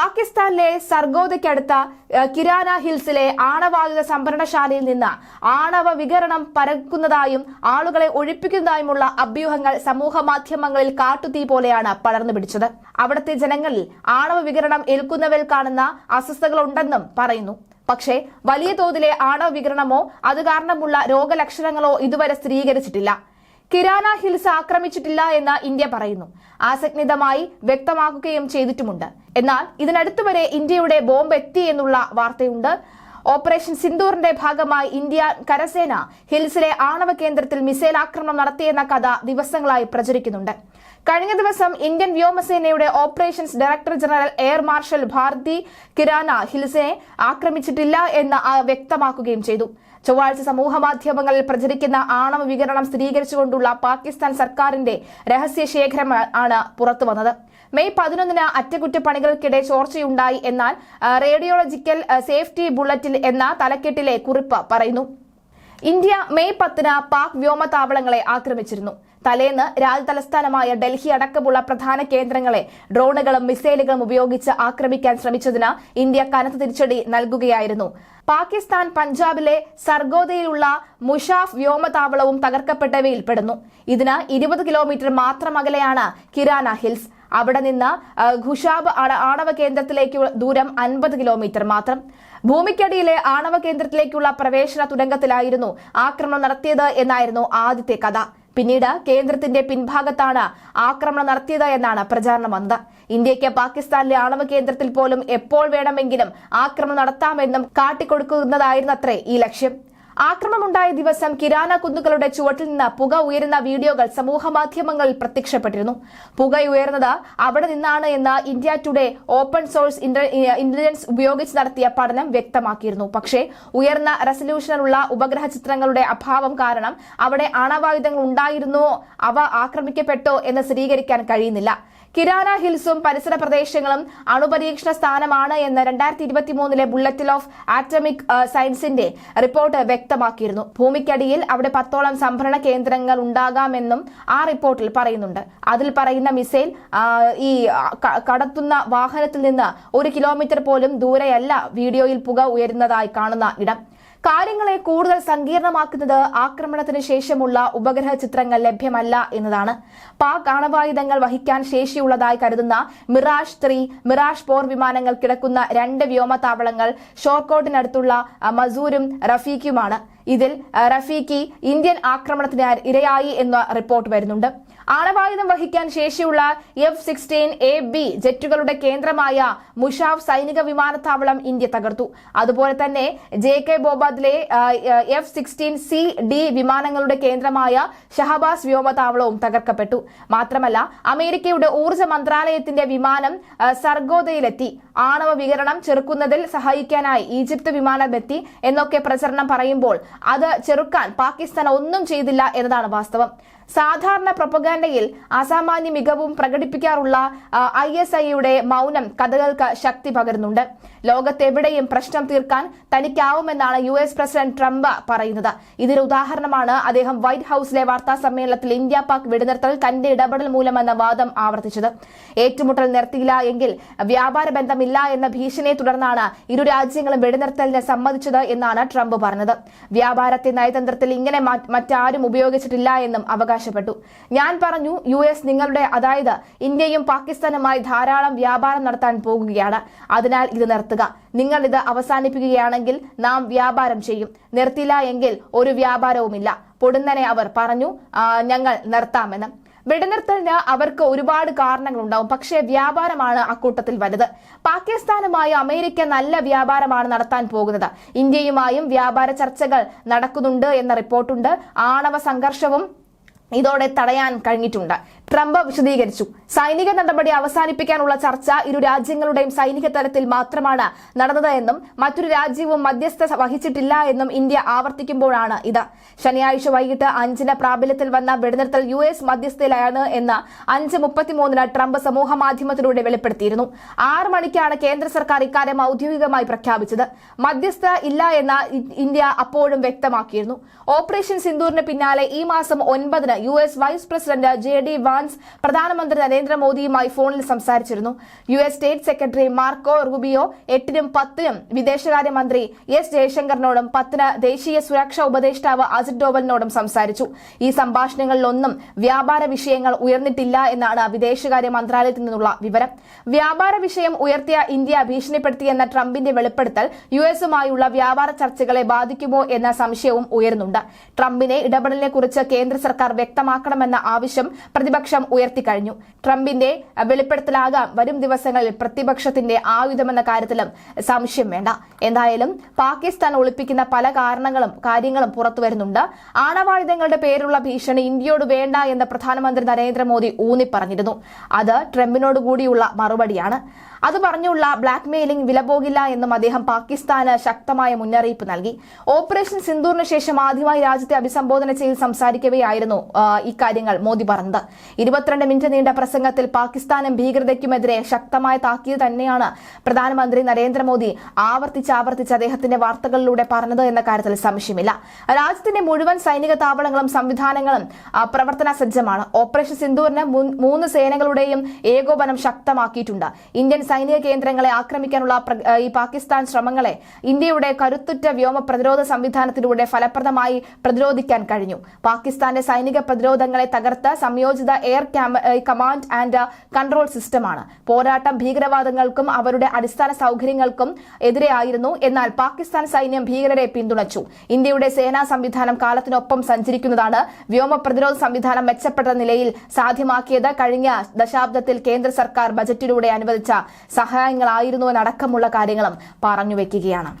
പാകിസ്ഥാനിലെ സർഗോദയ്ക്കടുത്ത കിരാന ഹിൽസിലെ ആണവായുധ സംഭരണശാലയിൽ നിന്ന് ആണവ വികരണം പരക്കുന്നതായും ആളുകളെ ഒഴിപ്പിക്കുന്നതായുമുള്ള അഭ്യൂഹങ്ങൾ സമൂഹ മാധ്യമങ്ങളിൽ കാട്ടുതീ പോലെയാണ് പടർന്നു പിടിച്ചത്. അവിടുത്തെ ജനങ്ങളിൽ ആണവ വികരണം ഏൽക്കുന്നവരിൽ കാണുന്ന അസ്വസ്ഥതകളുണ്ടെന്നും പറയുന്നു. പക്ഷേ വലിയ തോതിലെ ആണവ വികരണമോ അത് കാരണമുള്ള രോഗലക്ഷണങ്ങളോ ഇതുവരെ സ്ഥിരീകരിച്ചിട്ടില്ല. കിരാന ഹിൽസ് ആക്രമിച്ചിട്ടില്ല എന്ന് ഇന്ത്യ പറയുന്നു. ആസജ്ഞിതമായി വ്യക്തമാക്കുകയും ചെയ്തിട്ടുമുണ്ട്. എന്നാൽ ഇതിനടുത്തുവരെ ഇന്ത്യയുടെ ബോംബ് എത്തി എന്നുള്ള വാർത്തയുണ്ട്. ഓപ്പറേഷൻ സിന്ദൂറിന്റെ ഭാഗമായി ഇന്ത്യ കരസേന ഹിൽസിലെ ആണവ കേന്ദ്രത്തിൽ മിസൈൽ ആക്രമണം നടത്തിയെന്ന കഥ ദിവസങ്ങളായി പ്രചരിക്കുന്നുണ്ട്. കഴിഞ്ഞ ദിവസം ഇന്ത്യൻ വ്യോമസേനയുടെ operations director general air marshal Bharti Kirana ഹിൽസെ ആക്രമിച്ചിട്ടില്ല എന്ന് വ്യക്തമാക്കുകയും ചെയ്തു. ചൊവ്വാഴ്ച സമൂഹ മാധ്യമങ്ങളിൽ പ്രചരിക്കുന്ന ആണവ വികരണം സ്ഥിരീകരിച്ചുകൊണ്ടുള്ള പാകിസ്ഥാൻ സർക്കാരിന്റെ രഹസ്യ ശേഖരം ആണ് പുറത്തു വന്നത്. മെയ് പതിനൊന്നിന് അറ്റകുറ്റപ്പണികൾക്കിടെ ചോർച്ചയുണ്ടായി എന്നാൽ റേഡിയോളജിക്കൽ സേഫ്റ്റി ബുള്ളറ്റിൽ എന്ന തലക്കെട്ടിലെ കുറിപ്പ് പറയുന്നു. ഇന്ത്യ മെയ് പത്തിന് പാക് വ്യോമതാവളങ്ങളെ ആക്രമിച്ചിരുന്നു. തലേന്ന് രാജ്യതലസ്ഥാനമായ ഡൽഹി അടക്കമുള്ള പ്രധാന കേന്ദ്രങ്ങളെ ഡ്രോണുകളും മിസൈലുകളും ഉപയോഗിച്ച് ആക്രമിക്കാൻ ശ്രമിച്ചതിന് ഇന്ത്യ കനത്ത തിരിച്ചടി നൽകുകയായിരുന്നു. പാകിസ്ഥാൻ പഞ്ചാബിലെ സർഗോദയിലുള്ള മുഷാഫ് വ്യോമതാവളവും തകർക്കപ്പെട്ടവയിൽ പെടുന്നു ഇതിന് ഇരുപത് കിലോമീറ്റർ മാത്രം അകലെയാണ് കിരാന ഹിൽസ്. അവിടെ നിന്ന് ഖുഷാബ് ആണവ കേന്ദ്രത്തിലേക്ക് ദൂരം അൻപത് കിലോമീറ്റർ മാത്രം. ഭൂമിക്കടിയിലെ ആണവ കേന്ദ്രത്തിലേക്കുള്ള പ്രവേശന തുരങ്കത്തിലായിരുന്നു ആക്രമണം നടത്തിയത് എന്നായിരുന്നു ആദ്യത്തെ കഥ. പിന്നീട് കേന്ദ്രത്തിന്റെ പിൻഭാഗത്താണ് ആക്രമണം നടത്തിയത് എന്നാണ് പ്രചാരണം വന്നത്. ഇന്ത്യയ്ക്ക് പാകിസ്ഥാനിലെ ആണവ കേന്ദ്രത്തിൽ പോലും എപ്പോൾ വേണമെങ്കിലും ആക്രമണം നടത്താമെന്നും കാട്ടിക്കൊടുക്കുന്നതായിരുന്നത്രേ ഈ ലക്ഷ്യം. ആക്രമണമുണ്ടായ ദിവസം കിരാന കുന്നുകളുടെ ചുവട്ടിൽ നിന്ന് പുക ഉയരുന്ന വീഡിയോകൾ സമൂഹ മാധ്യമങ്ങളിൽ പ്രത്യക്ഷപ്പെട്ടിരുന്നു. പുക ഉയർന്നത് അവിടെ നിന്നാണ് എന്ന് India Today open source intelligence ഉപയോഗിച്ച് നടത്തിയ പഠനം വ്യക്തമാക്കിയിരുന്നു. പക്ഷേ ഉയർന്ന റെസല്യൂഷനിലുള്ള ഉപഗ്രഹ ചിത്രങ്ങളുടെ അഭാവം കാരണം അവിടെ ആണവായുധങ്ങൾ ഉണ്ടായിരുന്നോ അവ ആക്രമിക്കപ്പെട്ടോ എന്ന് സ്ഥിരീകരിക്കാൻ കഴിയുന്നില്ല. കിരാന ഹിൽസും പരിസര പ്രദേശങ്ങളും അണുപരീക്ഷണ സ്ഥാനമാണ് എന്ന് രണ്ടായിരത്തി ഇരുപത്തി മൂന്നിലെ ബുള്ളറ്റിൽ ഓഫ് ആറ്റമിക് സയൻസിന്റെ റിപ്പോർട്ട് വ്യക്തമാക്കിയിരുന്നു. ഭൂമിക്കടിയിൽ അവിടെ പത്തോളം സംഭരണ കേന്ദ്രങ്ങൾ ഉണ്ടാകാമെന്നും ആ റിപ്പോർട്ടിൽ പറയുന്നുണ്ട്. അതിൽ പറയുന്ന മിസൈൽ ഈ കടത്തുന്ന വാഹനത്തിൽ നിന്ന് ഒരു കിലോമീറ്റർ പോലും ദൂരെയല്ല വീഡിയോയിൽ പുക ഉയരുന്നതായി കാണുന്ന ഇടം. കാര്യങ്ങളെ കൂടുതൽ സങ്കീർണമാക്കുന്നത് ആക്രമണത്തിന് ശേഷമുള്ള ഉപഗ്രഹ ചിത്രങ്ങൾ ലഭ്യമല്ല എന്നതാണ്. പാക് ആണവായുധങ്ങൾ വഹിക്കാൻ ശേഷിയുള്ളതായി കരുതുന്ന മിറാഷ് ത്രീ മിറാഷ് പോർ വിമാനങ്ങൾ കിടക്കുന്ന രണ്ട് വ്യോമതാവളങ്ങൾ ഷോർക്കോട്ടിനടുത്തുള്ള മസൂരും റഫീഖുമാണ് ഇതിൽ റഫീഖി ഇന്ത്യൻ ആക്രമണത്തിന് ഇരയായി എന്ന റിപ്പോർട്ട് വരുന്നുണ്ട്. ആണവായുധം വഹിക്കാൻ ശേഷിയുള്ള എഫ് സിക്സ്റ്റീൻ എ ബി ജെറ്റുകളുടെ കേന്ദ്രമായ മുഷാഫ് സൈനിക വിമാനത്താവളം ഇന്ത്യ തകർത്തു. അതുപോലെ തന്നെ ജെ കെ ബോബാദിലെ എഫ് സിക്സ്റ്റീൻ സി ഡി വിമാനങ്ങളുടെ കേന്ദ്രമായ ഷഹബാസ് വ്യോമതാവളവും തകർക്കപ്പെട്ടു. മാത്രമല്ല അമേരിക്കയുടെ ഊർജ മന്ത്രാലയത്തിന്റെ വിമാനം സർഗോദയിലെത്തി. ആണവ വികരണം ചെറുക്കുന്നതിൽ സഹായിക്കാനായി ഈജിപ്ത് വിമാനമെത്തി എന്നൊക്കെ പ്രചരണം പറയുമ്പോൾ അത് ചെറുക്കാൻ പാകിസ്ഥാൻ ഒന്നും ചെയ്തില്ല എന്നതാണ് വാസ്തവം. സാധാരണ പ്രൊപ്പഗാൻഡയിൽ അസാമാന്യ മികവും പ്രകടിപ്പിക്കാറുള്ള ഐ എസ് ഐയുടെ മൗനം കഥകൾക്ക് ശക്തി പകരുന്നുണ്ട്. ലോകത്തെവിടെയും പ്രശ്നം തീർക്കാൻ തനിക്കാവുമെന്നാണ് യു എസ് പ്രസിഡന്റ് ട്രംപ് പറയുന്നത്. ഇതിന് ഉദാഹരണമാണ്. അദ്ദേഹം വൈറ്റ് ഹൌസിലെ വാർത്താ സമ്മേളനത്തിൽ ഇന്ത്യ പാക് വെടിനിർത്തൽ തന്റെ ഇടപെടൽ മൂലമെന്ന വാദം ആവർത്തിച്ചത്. ഏറ്റുമുട്ടൽ നിർത്തിയില്ല എങ്കിൽ വ്യാപാര ബന്ധമില്ല എന്ന ഭീഷണിയെ തുടർന്നാണ് ഇരു രാജ്യങ്ങളും വെടിനിർത്തലിന് സമ്മതിച്ചത് എന്നാണ് ട്രംപ് പറഞ്ഞത്. വ്യാപാരത്തെ നയതന്ത്രത്തിൽ ഇങ്ങനെ മറ്റാരും ഉപയോഗിച്ചിട്ടില്ല എന്നും അവകാശപ്പെട്ടു. ഞാൻ പറഞ്ഞു യു എസ് നിങ്ങളുടെ അതായത് ഇന്ത്യയും പാകിസ്ഥാനുമായി ധാരാളം വ്യാപാരം നടത്താൻ പോകുകയാണ്. അതിനാൽ ഇത് നിർത്തുക നിങ്ങൾ ഇത് അവസാനിപ്പിക്കുകയാണെങ്കിൽ നാം വ്യാപാരം ചെയ്യും. നിർത്തില്ല എങ്കിൽ ഒരു വ്യാപാരവുമില്ല. പൊടുന്നനെ അവർ പറഞ്ഞു ഞങ്ങൾ നിർത്താമെന്ന്. വെടിനിർത്തലിന് അവർക്ക് ഒരുപാട് കാരണങ്ങളുണ്ടാവും. പക്ഷേ വ്യാപാരമാണ് അക്കൂട്ടത്തിൽ വലുത്. പാകിസ്ഥാനുമായി അമേരിക്ക നല്ല വ്യാപാരമാണ് നടത്താൻ പോകുന്നത്. ഇന്ത്യയുമായും വ്യാപാര ചർച്ചകൾ നടക്കുന്നുണ്ട് എന്ന റിപ്പോർട്ടുണ്ട്. ആണവ സംഘർഷവും ഇതോടെ തടയാൻ കഴിഞ്ഞിട്ടുണ്ട്. ട്രംപ് വിശദീകരിച്ചു. സൈനിക നടപടി അവസാനിപ്പിക്കാനുള്ള ചർച്ച ഇരു രാജ്യങ്ങളുടെയും സൈനിക തലത്തിൽ മാത്രമാണ് നടന്നത് എന്നും മറ്റൊരു രാജ്യവും മധ്യസ്ഥ വഹിച്ചിട്ടില്ല എന്നും ഇന്ത്യ ആവർത്തിക്കുമ്പോഴാണ് ഇത്. ശനിയാഴ്ച വൈകിട്ട് അഞ്ചിന് പ്രാബല്യത്തിൽ വന്ന വെടിനിർത്തൽ യു എസ് മധ്യസ്ഥയിലാണ് എന്ന് അഞ്ച് മുപ്പത്തിമൂന്നിന് ട്രംപ് സമൂഹ മാധ്യമത്തിലൂടെ വെളിപ്പെടുത്തിയിരുന്നു. ആറ് മണിക്കാണ് കേന്ദ്ര സർക്കാർ ഇക്കാര്യം ഔദ്യോഗികമായി പ്രഖ്യാപിച്ചത്. മധ്യസ്ഥ ഇല്ല എന്ന ഇന്ത്യ അപ്പോഴും വ്യക്തമാക്കിയിരുന്നു. ഓപ്പറേഷൻ സിന്ദൂറിന് പിന്നാലെ ഈ മാസം ഒൻപതിന് U S vice president J D Vance Vance പ്രധാനമന്ത്രി നരേന്ദ്രമോദിയുമായി ഫോണിൽ സംസാരിച്ചിരുന്നു. U S state secretary Marco Rubio എട്ടിനും പത്തിനും വിദേശകാര്യമന്ത്രി എസ് ജയശങ്കറിനോടും പത്തിന് ദേശീയ സുരക്ഷാ ഉപദേഷ്ടാവ് അജിത് ഡോവലിനോടും സംസാരിച്ചു. ഈ സംഭാഷണങ്ങളിലൊന്നും വ്യാപാര വിഷയങ്ങൾ ഉയർന്നിട്ടില്ല എന്നാണ് വിദേശകാര്യ മന്ത്രാലയത്തിൽ നിന്നുള്ള വിവരം. വ്യാപാര വിഷയം ഉയർത്തിയ ഇന്ത്യ ഭീഷണിപ്പെടുത്തിയെന്ന ട്രംപിന്റെ വെളിപ്പെടുത്തൽ യു എസുമായുള്ള വ്യാപാര ചർച്ചകളെ ബാധിക്കുമോ എന്ന സംശയവും ഉയരുന്നുണ്ട്. ട്രംപിനെ ഇടപെടലിനെ കുറിച്ച് കേന്ദ്ര സർക്കാർ വ്യക്തമാക്കണമെന്ന ആവശ്യം പ്രതിപക്ഷം ഉയർത്തിക്കഴിഞ്ഞു. ട്രംപിന്റെ വെളിപ്പെടുത്തലാകാം വരും ദിവസങ്ങളിൽ പ്രതിപക്ഷത്തിന്റെ ആയുധമെന്ന കാര്യത്തിലും സംശയം വേണ്ട. എന്തായാലും പാകിസ്ഥാൻ ഒളിപ്പിക്കുന്ന പല കാരണങ്ങളും കാര്യങ്ങളും പുറത്തു വരുന്നുണ്ട്. ആണവായുധങ്ങളുടെ പേരുള്ള ഭീഷണി ഇന്ത്യയോട് വേണ്ട എന്ന് പ്രധാനമന്ത്രി നരേന്ദ്രമോദി ഊന്നി പറഞ്ഞിരുന്നു അത് ട്രംപിനോട് കൂടിയുള്ള മറുപടിയാണ്. അത് പറഞ്ഞുള്ള ബ്ലാക്ക് മെയിലിംഗ് വിലപോകില്ല എന്നും അദ്ദേഹം പാകിസ്ഥാന് ശക്തമായ മുന്നറിയിപ്പ് നൽകി. ഓപ്പറേഷൻ സിന്ദൂറിന് ശേഷം ആദ്യമായി രാജ്യത്തെ അഭിസംബോധന ചെയ്ത് സംസാരിക്കവെയായിരുന്നു ഇക്കാര്യങ്ങൾ മോദി പറഞ്ഞത്. ഇരുപത്തിരണ്ട് മിനിറ്റ് നീണ്ട പ്രസംഗത്തിൽ പാകിസ്ഥാനും ഭീകരതയ്ക്കുമെതിരെ ശക്തമായ താക്കീത് തന്നെയാണ് പ്രധാനമന്ത്രി നരേന്ദ്രമോദി ആവർത്തിച്ച് ആവർത്തിച്ച് അദ്ദേഹത്തിന്റെ വാർത്തകളിലൂടെ പറഞ്ഞത് എന്ന കാര്യത്തിൽ സംശയമില്ല. രാജ്യത്തിന്റെ മുഴുവൻ സൈനിക താവളങ്ങളും സംവിധാനങ്ങളും പ്രവർത്തന സജ്ജമാണ്. ഓപ്പറേഷൻ സിന്ദൂറിന് മൂന്ന് സേനകളുടെയും ഏകോപനം ശക്തമാക്കിയിട്ടുണ്ട്. ഇന്ത്യൻ സൈനിക കേന്ദ്രങ്ങളെ ആക്രമിക്കാനുള്ള ഈ പാകിസ്ഥാൻ ശ്രമങ്ങളെ ഇന്ത്യയുടെ കരുത്തുറ്റ വ്യോമ പ്രതിരോധ സംവിധാനത്തിലൂടെ ഫലപ്രദമായി പ്രതിരോധിക്കാൻ കഴിഞ്ഞു. പാകിസ്ഥാന്റെ സൈനിക പ്രതിരോധങ്ങളെ തകർത്ത് സംയോജിത എയർ കമാൻഡ് ആൻഡ് കൺട്രോൾ സിസ്റ്റമാണ് പോരാട്ടം ഭീകരവാദങ്ങൾക്കും അവരുടെ അടിസ്ഥാന സൌകര്യങ്ങൾക്കും എതിരെയായിരുന്നു. എന്നാൽ പാകിസ്ഥാൻ സൈന്യം ഭീകരരെ പിന്തുണച്ചു. ഇന്ത്യയുടെ സേനാ സംവിധാനം കാലത്തിനൊപ്പം സഞ്ചരിക്കുന്നതാണ് വ്യോമ പ്രതിരോധ സംവിധാനം മെച്ചപ്പെട്ട നിലയിൽ സാധ്യമാക്കിയത്. കഴിഞ്ഞ ദശാബ്ദത്തിൽ കേന്ദ്ര സർക്കാർ ബജറ്റിലൂടെ അനുവദിച്ച സഹായങ്ങളായിരുന്നു എന്നടക്കമുള്ള കാര്യങ്ങളും പറഞ്ഞു വെക്കുകയാണ്.